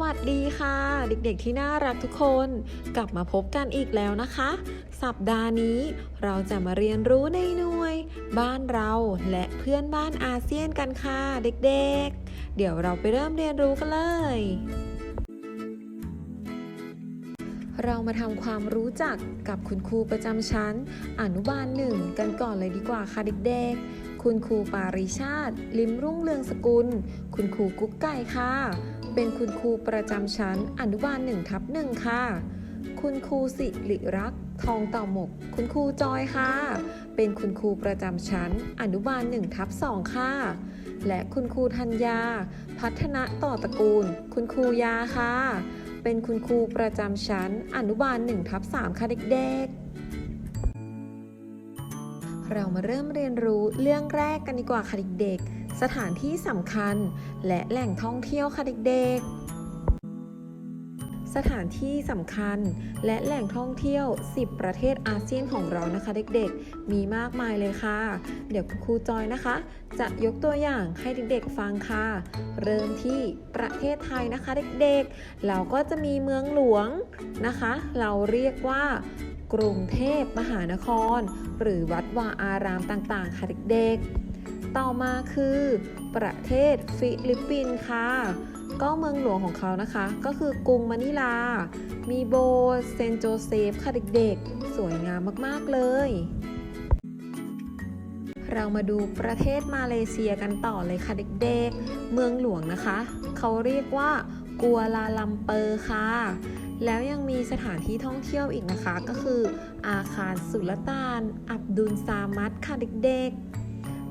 วัสดีค่ะ เด็กๆที่น่ารักทุกคน กลับมาพบกันอีกแล้วนะคะ สัปดาห์นี้เราจะมาเรียนรู้ในหน่วย บ้านเราและเพื่อนบ้านอาเซียนกันค่ะ เด็กๆ เดี๋ยวเราไปเริ่มเรียนรู้กันเลย เรามาทำความรู้จักกับคุณครูประจำชั้น อนุบาลหนึ่งกันก่อนเลยดีกว่าค่ะเด็กๆ คุณครูปาริชาติ ลิมรุ่งเรืองสกุล คุณครูกุ๊กไก่ค่ะ เป็นคุณครูประจำชั้นอนุบาลหนึ่งทับหนึ่งค่ะ คุณครูสิริรักษ์ทองเต่าหมก คุณครูจอยค่ะ เป็นคุณครูประจำชั้นอนุบาลหนึ่งทับสองค่ะ และคุณครูธัญญา พัฒนะต่อตระกูล คุณครูยาค่ะ เป็นคุณครูประจำชั้นอนุบาล1ทับ3ค่ะเด็กๆเรามาเริ่มเรียนรู้เรื่องแรกกันดีกว่าค่ะเด็กๆ สถานที่สำคัญ และแหล่งท่องเที่ยวค่ะเด็กๆ สถานที่สำคัญ และแหล่งท่องเที่ยว 10 ประเทศอาเซียนของเรานะคะ เด็กๆ มีมากมายเลยค่ะ เดี๋ยวครูจอยนะคะ จะยกตัวอย่างให้เด็กๆฟังค่ะ เริ่มที่ประเทศไทยนะคะ เด็กๆ เราก็จะมีเมืองหลวงนะคะ เราเรียกว่ากรุงเทพมหานคร หรือวัดวาอารามต่างๆ ค่ะเด็กๆ ต่อมาคือ ประเทศฟิลิปปินส์ค่ะ ก็เมืองหลวงของเขานะคะ ก็คือกรุงมะนิลา มีโบสถ์เซนโจเซฟค่ะเด็กๆ สวยงามมากๆเลย เรามาดูประเทศมาเลเซียกันต่อเลยค่ะเด็กๆ เมืองหลวงนะคะ เขาเรียกว่ากัวลาลัมเปอร์ค่ะแล้วยังมีสถานที่ท่องเที่ยวอีกนะคะ ก็คืออาคารสุลต่าน อับดุลซามัดค่ะเด็กๆ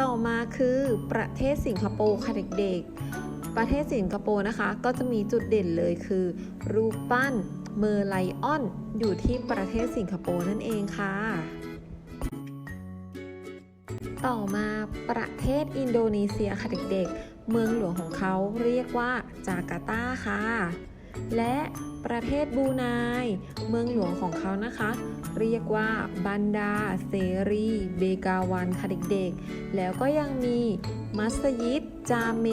ต่อมาคือประเทศสิงคโปร์ค่ะเด็กๆ ประเทศสิงคโปร์นะคะ ก็จะมีจุดเด่นเลยคือ รูปปั้นเมอร์ไลออน อยู่ที่ประเทศสิงคโปร์นั่นเองค่ะ ต่อมาประเทศอินโดนีเซียค่ะเด็กๆ เมืองหลวงของเขาเรียกว่าจาการ์ตาค่ะ และประเทศบูไนเมืองหลวงของเขานะคะ เรียกว่าบันดา เซรี เบกาวันค่ะเด็กๆ แล้วก็ยังมีมัสยิด จาเม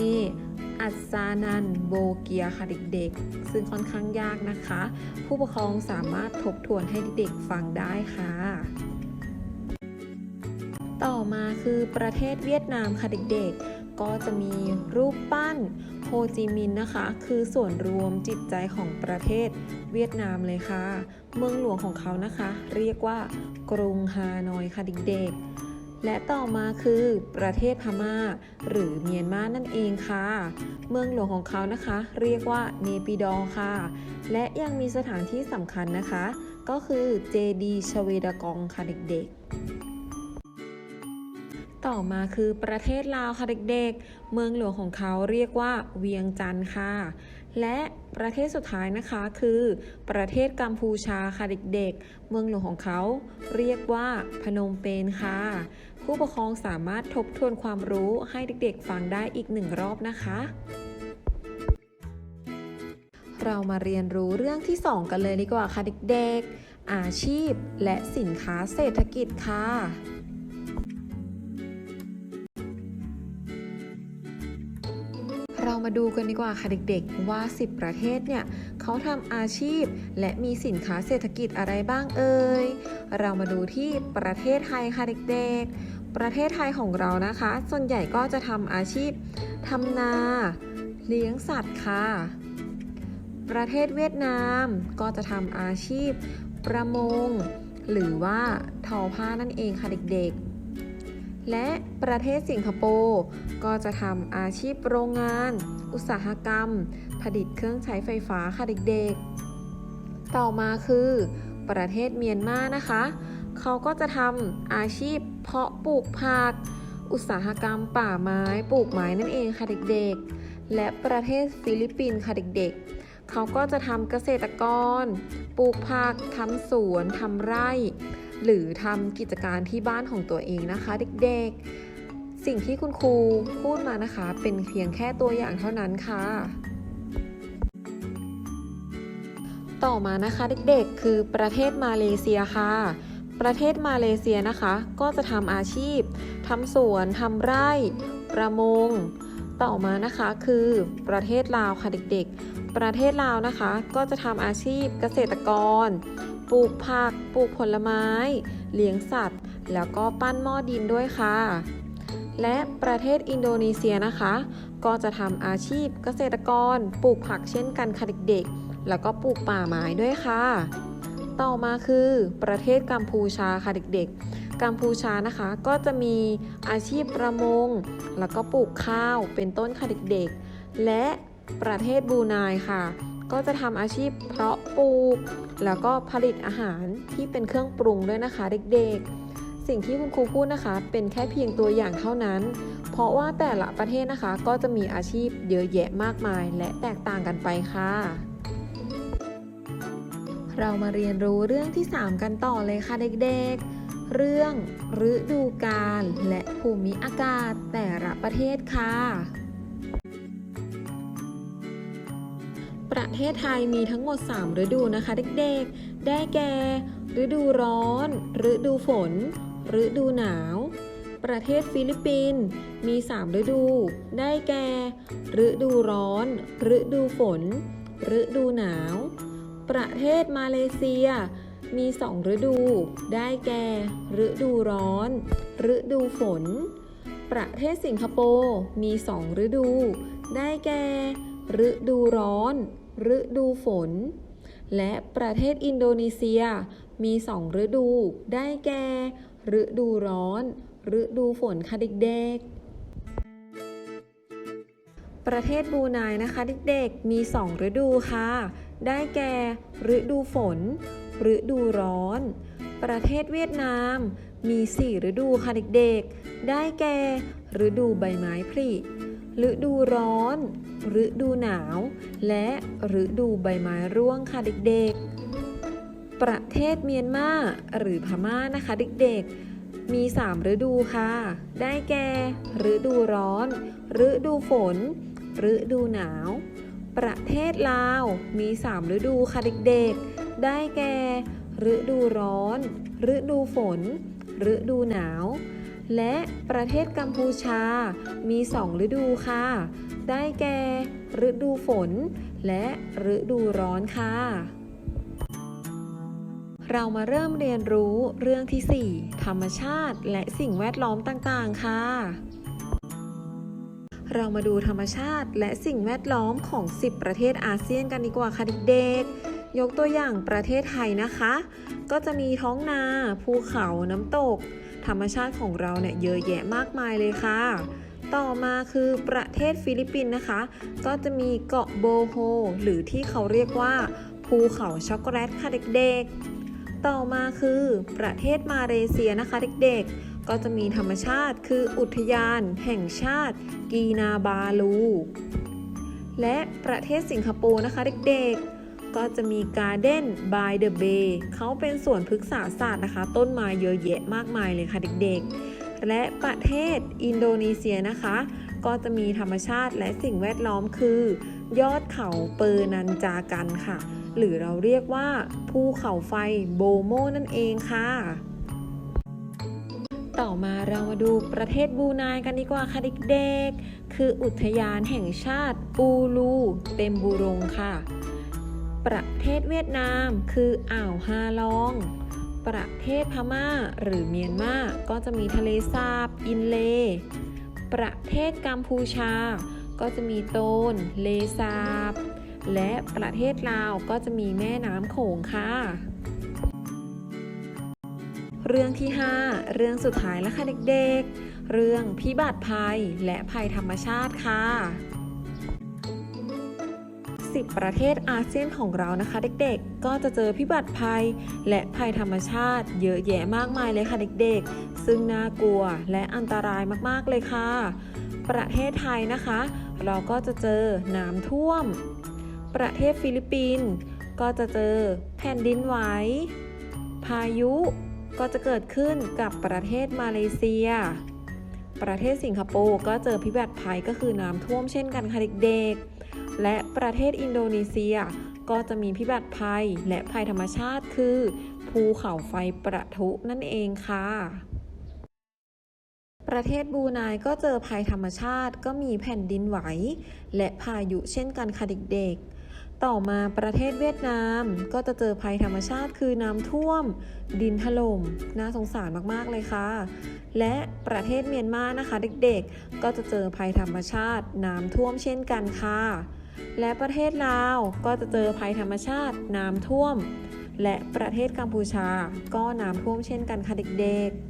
อัสซานัน โบเกียค่ะเด็กๆ ซึ่งค่อนข้างยากนะคะ ผู้ปกครองสามารถทบทวนให้เด็กๆฟังได้ค่ะต่อมาคือประเทศเวียดนามค่ะเด็กๆ ก็จะมีรูปปั้น ฮจิมินห์นะคะ คือส่วนรวมจิตใจของประเทศเวียดนามเลยค่ะ เมืองหลวงของเขานะคะ เรียกว่ากรุงฮานอยค่ะเด็กๆ และต่อมาคือประเทศพม่า หรือเมียนมานั่นเองค่ะ เมืองหลวงของเขานะคะ เรียกว่าเนปิดอร์ค่ะ และยังมีสถานที่สำคัญนะคะ ก็คือเจดีชเวดากองค่ะเด็กๆ ต่อมาคือประเทศลาวค่ะเด็กๆ เมืองหลวงของเขาเรียกว่าเวียงจันทร์ค่ะ และประเทศสุดท้ายนะคะคือ ประเทศกัมพูชาค่ะเด็กๆ เมืองหลวงของเขาเรียกว่าพนมเปญค่ะ ผู้ปกครองสามารถทบทวนความรู้ให้เด็กๆ ฟังได้อีกหนึ่งรอบนะคะเรามาเรียนรู้เรื่องที่ 2 กันเลยดีกว่าค่ะเด็กๆ อาชีพและสินค้าเศรษฐกิจค่ะ มาดูกันดีกว่าค่ะเด็กๆ ว่า 10 ประเทศเนี่ยเขาทำอาชีพ และมีสินค้าเศรษฐกิจอะไรบ้างเอ่ย เรามาดูที่ประเทศไทยค่ะเด็กๆ ประเทศไทยของเรานะคะ ส่วนใหญ่ก็จะทำอาชีพทำนา เลี้ยงสัตว์ค่ะ ประเทศเวียดนามก็จะทำอาชีพ ประมง หรือว่าทอผ้านั่นเองค่ะเด็กๆ และประเทศสิงคโปร์ก็จะทำอาชีพโรงงาน อุตสาหกรรม ผลิตเครื่องใช้ไฟฟ้าค่ะเด็กๆ ต่อมาคือ ประเทศเมียนมานะคะ เขาก็จะทำอาชีพเพาะปลูกผัก อุตสาหกรรมป่าไม้ปลูกไม้นั่นเองค่ะเด็กๆ และประเทศฟิลิปปินส์ค่ะเด็กๆ เขาก็จะทำเกษตรกร ปลูกผักทำสวนทำไร่ หรือทำกิจการที่บ้านของตัวเองนะคะ เด็กๆ สิ่งที่คุณครูพูดมานะคะ เป็นเพียงแค่ตัวอย่างเท่านั้นค่ะ ต่อมานะคะเด็กๆ คือประเทศมาเลเซียค่ะประเทศมาเลเซียนะคะ ก็จะทำอาชีพทำสวนทำไร่ ประมง ต่อมานะคะคือประเทศลาวค่ะเด็กๆ ประเทศลาวนะคะ ก็จะทำอาชีพเกษตรกร ปลูกผัก ปลูกผลไม้ เลี้ยงสัตว์ แล้วก็ปั้นหม้อดินด้วยค่ะ และประเทศอินโดนีเซียนะคะ ก็จะทำอาชีพเกษตรกร ปลูกผักเช่นกันค่ะเด็กๆ แล้วก็ปลูกป่าไม้ด้วยค่ะ ต่อมาคือประเทศกัมพูชาค่ะเด็กๆ กัมพูชานะคะ ก็จะมีอาชีพประมง แล้วก็ปลูกข้าวเป็นต้นค่ะเด็กๆ และประเทศบรูไนค่ะ ก็จะทำอาชีพเพาะปลูก แล้วก็ผลิตอาหารที่เป็นเครื่องปรุงด้วยนะคะเด็กๆ สิ่งที่คุณครูพูดนะคะ เป็นแค่เพียงตัวอย่างเท่านั้น เพราะว่าแต่ละประเทศนะคะ ก็จะมีอาชีพเยอะแยะมากมาย และแตกต่างกันไปค่ะ เรามาเรียนรู้เรื่องที่ 3 กันต่อเลยค่ะเด็กๆเรื่องฤดูกาลและภูมิอากาศแต่ละประเทศค่ะ ประเทศไทยมีทั้งหมด 3 ฤดูนะคะเด็กๆ ได้แก่ ฤดูร้อน ฤดูฝน ฤดูหนาว ประเทศฟิลิปปินส์มี 3 ฤดู ได้แก่ ฤดูร้อน ฤดูฝน ฤดูหนาว ประเทศมาเลเซียมี 2 ฤดู ได้แก่ ฤดูร้อน ฤดูฝน ประเทศสิงคโปร์มี 2 ฤดู ได้แก่ ฤดูร้อน ฤดูฝน และประเทศอินโดนีเซียมี2ฤดู ได้แก่ ฤดูร้อน ฤดูฝนค่ะเด็กๆ ประเทศบรูไนนะคะเด็กๆ มี2ฤดูค่ะ ได้แก่ ฤดูฝน ฤดูร้อน ประเทศเวียดนาม มี4ฤดูค่ะเด็กๆ ได้แก่ ฤดูใบไม้ผลิ ฤดูร้อน ฤดูหนาว และฤดูใบไม้ร่วงค่ะเด็กๆ ประเทศเมียนมาหรือพม่านะคะเด็กๆ มี 3 ฤดูค่ะ ได้แก่ ฤดูร้อน ฤดูฝน ฤดูหนาว ประเทศลาว มี 3 ฤดูค่ะเด็กๆ ได้แก่ ฤดูร้อน ฤดูฝน ฤดูหนาว และประเทศกัมพูชา มี2ฤดูค่ะ ได้แก่ ฤดูฝน และฤดูร้อนค่ะ เรามาเริ่มเรียนรู้เรื่องที่ 4 ธรรมชาติและสิ่งแวดล้อมต่างๆ ค่ะ เรามาดูธรรมชาติและสิ่งแวดล้อมของ 10 ประเทศอาเซียนกันดีกว่าค่ะเด็กๆยกตัวอย่างประเทศไทยนะคะ ก็จะมีท้องนา ภูเขา น้ำตก ธรรมชาติของเราเนี่ยเยอะแยะมากมายเลยค่ะ ต่อมาคือประเทศฟิลิปปินส์นะคะ ก็จะมีเกาะโบโฮ หรือที่เขาเรียกว่า ภูเขาช็อกโกแลตค่ะเด็กๆ ต่อมาคือประเทศมาเลเซียนะคะเด็กๆ ก็จะมีธรรมชาติคืออุทยาน แห่งชาติ กีนาบาลู และประเทศสิงคโปร์นะคะเด็กๆ ก็จะมี Garden by the Bay เขาเป็นสวนพฤกษาศาสตร์นะคะ ต้นไม้เยอะแยะมากมายเลยค่ะเด็กๆ และประเทศอินโดนีเซียนะคะ ก็จะมีธรรมชาติและสิ่งแวดล้อมคือ ยอดเขาเปอร์นันจากันค่ะ หรือเราเรียกว่าภูเขาไฟโบโมนั่นเองค่ะต่อมาเรามาดูประเทศบรูไนกันดีกว่าค่ะเด็กๆ คืออุทยานแห่งชาติอูลูเต็มบูรงค่ะ ประเทศเวียดนามคืออ่าวฮาลอง ประเทศพม่าหรือเมียนมาก็จะมีทะเลสาบอินเล ประเทศกัมพูชา ก็จะมีโตน เลสาบ และประเทศลาวก็จะมีแม่น้ำโขงค่ะ เรื่องที่ 5 เรื่องสุดท้ายแล้วค่ะเด็กๆ เรื่องพิบัติภัยและภัยธรรมชาติค่ะ 10 ประเทศอาเซียนของเรานะคะ เด็กๆ ก็จะเจอพิบัติภัย และภัยธรรมชาติ เยอะแยะมากมายเลยค่ะเด็กๆ ซึ่งน่ากลัวและอันตรายมากๆเลยค่ะ ประเทศไทยนะคะ เราก็จะเจอน้ำท่วม ประเทศฟิลิปปินส์ก็จะเจอแผ่นดินไหว พายุก็จะเกิดขึ้นกับประเทศมาเลเซีย ประเทศสิงคโปร์ก็เจอพิบัติภัยก็คือน้ำท่วมเช่นกันค่ะเด็กๆ และประเทศอินโดนีเซีย ก็จะมีพิบัติภัยและภัยธรรมชาติคือ ภูเขาไฟประทุนั่นเองค่ะ ประเทศบรูไนก็เจอภัยธรรมชาติก็มีแผ่นดินไหว และพายุเช่นกันค่ะเด็กๆต่อมาประเทศเวียดนามก็จะเจอภัยธรรมชาติคือน้ำท่วม ดินถล่มน่าสงสารมากๆเลยค่ะ และประเทศเมียนมานะคะเด็กๆ ก็จะเจอภัยธรรมชาติน้ำท่วมเช่นกันค่ะ และประเทศลาวก็จะเจอภัยธรรมชาติน้ำท่วม และประเทศกัมพูชาก็น้ำท่วมเช่นกันค่ะเด็กๆ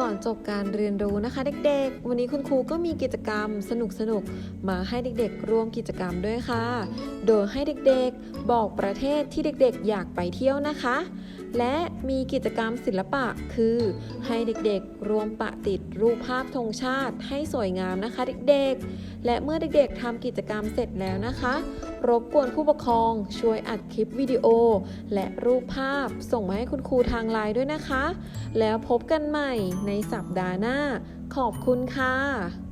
ก่อนจบการเรียนรู้นะคะเด็กๆ วันนี้คุณครูก็มีกิจกรรมสนุกๆ มาให้เด็กๆ ร่วมกิจกรรมด้วยค่ะ โดยให้เด็กๆ บอกประเทศที่เด็กๆ อยากไปเที่ยวนะคะ และมีกิจกรรมศิลปะคือ ให้เด็กๆ รวมปะติดรูปภาพธงชาติให้สวยงามนะคะเด็กๆ และเมื่อเด็กๆทำกิจกรรมเสร็จแล้วนะคะ รบกวนผู้ปกครองช่วยอัดคลิปวิดีโอ และรูปภาพส่งมาให้คุณครูทางไลน์ด้วยนะคะ แล้วพบกันใหม่ในสัปดาห์หน้า ขอบคุณค่ะ